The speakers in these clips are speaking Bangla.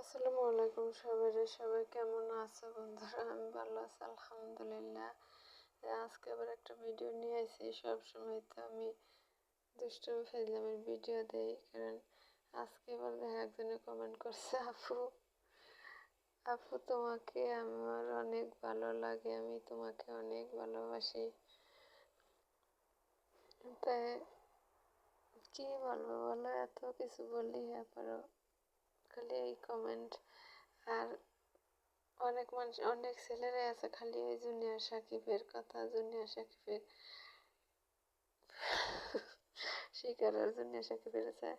আসসালামু আলাইকুম সবাই সবাই কেমন আছো বন্ধুরা? আমি ভালো আছি, আলহামদুলিল্লাহ। আজকে আবার একটা ভিডিও নিয়ে আসি সবসময় তো আমি দুষ্টমি ফেজলামের ভিডিও দেই, কারণ আজকে এবার দেখা একজনে কমেন্ট করছে, আপু আপু তোমাকে আমার অনেক ভালো লাগে, আমি তোমাকে অনেক ভালোবাসি। তাই কি বলব বলো, এত কিছু বলি এরপরও খালি এই কমেন্ট আর অনেক মানুষ, অনেক ছেলেরাই আছে খালি ওই জুনিয়র সাকিবের কথা, জুনিয়র সাকিবের শিকারের জুনিয়র সাকিবের আছে।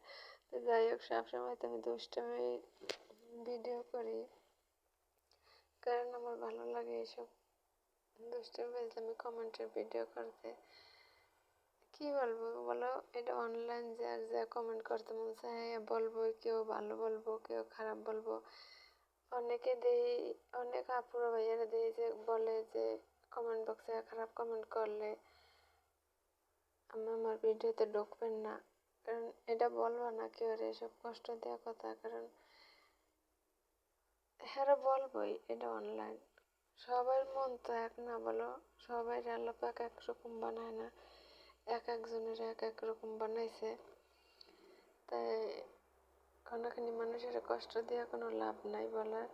তো যাই হোক, সবসময় তো আমি দুষ্টমি ভিডিও করি। কারণ আমার ভালো লাগে এইসব দুষ্টমি আমি কমেন্টের ভিডিও করতে। কি বলব বলো? এটা অনলাইন যে, যা কমেন্ট করতে মন চায় হ্যাঁ বলব, কেউ ভালো বলব, কেউ খারাপ বলব। অনেকে দেই, অনেক আপুরা ভাইয়ারা দেই যে, বলে যে কমেন্ট বক্সে খারাপ কমেন্ট করলে আমি আমার ভিডিওতে ঢুকবেন না। কারণ এটা বলব না কেউ এসব কষ্ট দেওয়া কথা, কারণ হ্যাঁ বলবোই, এটা অনলাইন সবার মন তো এক না বলো? সবাই আল্লাপাক একরকম বানায় না। একজনের এক এক রকম বানাইছে। তাই কোনোখানি মানুষের কষ্ট দেওয়া কোনো লাভ নাই বলার।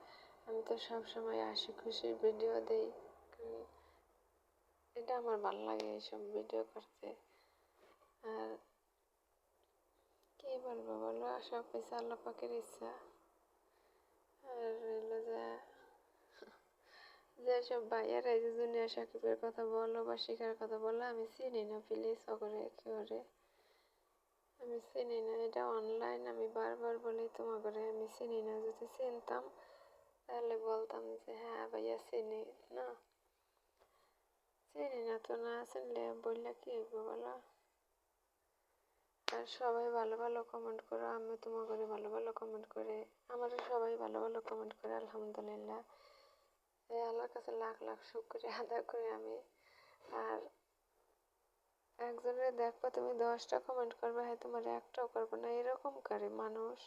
আমি তো সবসময় হাসি খুশি ভিডিও দিই এটা আমার ভালো লাগে এইসব ভিডিও করতে। আর কি বলব বলো সব কিছু আল্লাহ পাকের ইচ্ছা। আর হলো যে যেসব ভাইয়ারা এই যে দুনিয়া সাকিবের কথা বলো বা শিখার কথা বলো আমি চিনি না প্লিজ ওকে কেউ আমি চিনি না, এটা অনলাইন আমি বারবার বলি তোমাকে আমি চিনি না, যদি চিনতাম তাহলে বলতাম যে হ্যাঁ ভাইয়া চিনি না। চিনি না তো না চিনলে বললে কি বলো? আর সবাই ভালো ভালো কমেন্ট করো আমি তোমাকে ভালো ভালো কমেন্ট করে। আমারও সবাই ভালো ভালো কমেন্ট করে, আলহামদুলিল্লাহ। এই আল্লাহর কাছে লাখ লাখ শুক্রিয়া আদায় করি আমি। আর একজনের দেখব তুমি দশটা কমেন্ট করবে হ্যাঁ তোমার একটাও করবে না। এরকম করে মানুষ।